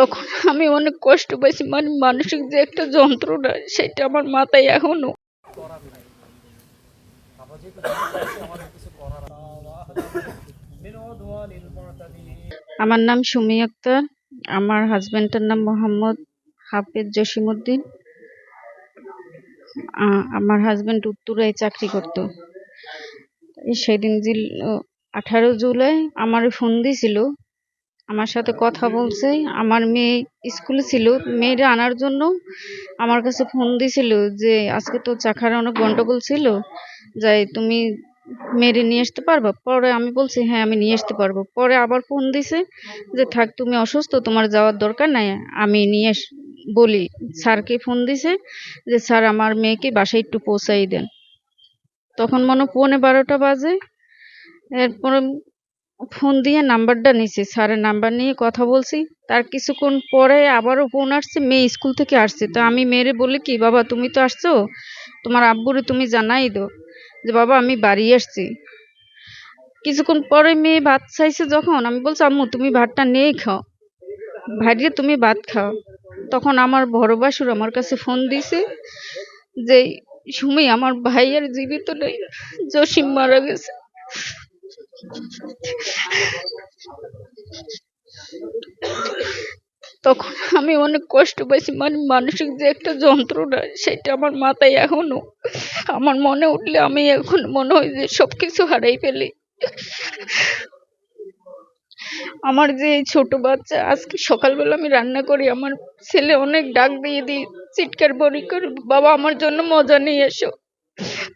তখন আমি অনেক কষ্ট পাইছি। মানে মানসিক যে একটা যন্ত্রণা, সেটা আমার মাথায় এখনও। আমার নাম সুমি আক্তার। আমার হাজবেন্ডের নাম মোহাম্মদ হাফিজ জসিমউদ্দিন। আ- আমার হাজবেন্ড উত্তরায় চাকরি করত। সেদিন আঠারো জুলাই আমার ফোন দিছিল। আমার সাথে কথা বলছে। আমার মেয়ে স্কুলে ছিল মেয়েরা আনার জন্য আমার কাছে ফোন দিছিল যে, আজকে তো চাখার অনেক গন্ডগোল ছিল। যাই, তুমি মেরে নিয়ে আসতে পারবা? পরে আমি বলছি হ্যাঁ আমি নিয়ে আসতে পারব। পরে আবার ফোন দিছে যে, থাক, তুমি অসুস্থ, তোমার যাওয়ার দরকার নাই, আমি নিয়ে বলি। স্যারকে ফোন দিছে যে, স্যার, আমার মেয়েকে বাসায় একটু পৌঁছাই দেন। তখন মনে পৌনে বারোটা বাজে। এরপরে ফোন দিয়ে নাম্বারটা নিছি, স্যারের নাম্বার নিয়ে কথা বলছি। তার কিছুক্ষণ পরে আবারও ফোন আসছে, মেয়ে স্কুল থেকে আসছে। তো আমি মেয়েরে বলি কি, বাবা, তুমি তো আসছো? তোমার আব্বুরে তুমি জানাই দো যে, বাবা, আমি বাড়ি আসছি। কিছুক্ষণ পরে মেয়ে ভাত চাইছে যখন, আমি বলছি, আম্মু, তুমি ভাতটা নিয়েই খাও। ভাইরে, তুমি ভাত খাও। তখন আমার বড় বাসুর আমার কাছে ফোন দিছে যে, সুমি, আমার ভাই আর জীবিত নেই। জসিম মারা গেছে। তখন আমি অনেক কষ্ট পাইছি মানে মানসিক যে একটা যন্ত্রণা সেটা আমার মাথায় এখনও। আমার মনে উঠলে আমি এখন মনে হয় যে সবকিছু হারাই ফেলি। আমার যে ছোট বাচ্চা, আজকে সকালবেলা আমি রান্না করি, আমার ছেলে অনেক ডাক দিয়ে দিই, চিৎকার বড়ি করে, বাবা আমার জন্য মজা নিয়ে এসো।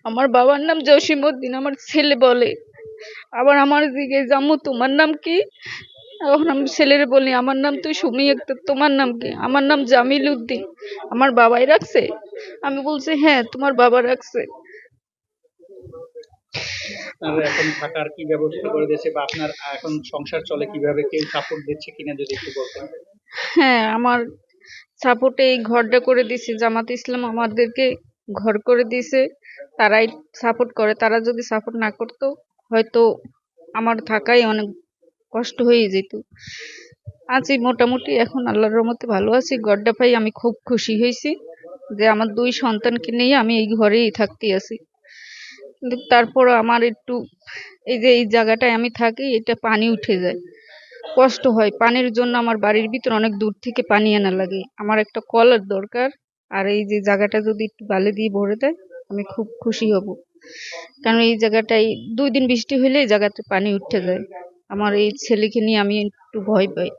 আমার বাবার নাম জসিমউদ্দিন, আমার ছেলে বলে। আবার আমার দিকে জামু তোমার নাম কি? তখন আমি ছেলেরে বলি আমার নাম তুই সুমি আক্তার তোমার নাম কি? আমার নাম জামিল উদ্দিন। আমার বাবাই রাখছে? আমি বলছি হ্যাঁ তোমার বাবা রাখছে। এখন থাকার কি ব্যবস্থা করে দিয়েছে বা আপনার এখন সংসার চলে কীভাবে? কেউ সাপোর্ট দিচ্ছে কিনা যদি একটু বলতেন? হ্যাঁ আমার সাপোর্টে এই ঘরটা করে দিছে জামাত ইসলাম আমাদেরকে ঘর করে দিছে তারাই সাপোর্ট করে। তারা যদি সাপোর্ট না করতো হয়তো আমার থাকাই অনেক কষ্ট হয়ে যেত। আছি মোটামুটি, এখন আল্লাহর রহমতে ভালো আছি। গড্ডা পাই আমি খুব খুশি হয়েছি যে আমার দুই সন্তানকে নিয়ে আমি এই ঘরেই থাকতে আছি। কিন্তু তারপর আমার একটু এই যে, এই জায়গাটায় আমি থাকি, এটা পানি উঠে যায়। কষ্ট হয়। পানির জন্য আমার বাড়ির ভিতর অনেক দূর থেকে পানি আনা লাগে। আমার একটা কলের দরকার। আর এই যে, জায়গাটা যদি একটু বালি দিয়ে ভরে দেয়, আমি খুব খুশি হব। কারণ এই জায়গাটাই দুই দিন বৃষ্টি হইলে এই জায়গাতে পানি উঠে যায়। আমার এই ছেলেকে নিয়ে আমি একটু ভয় পাই।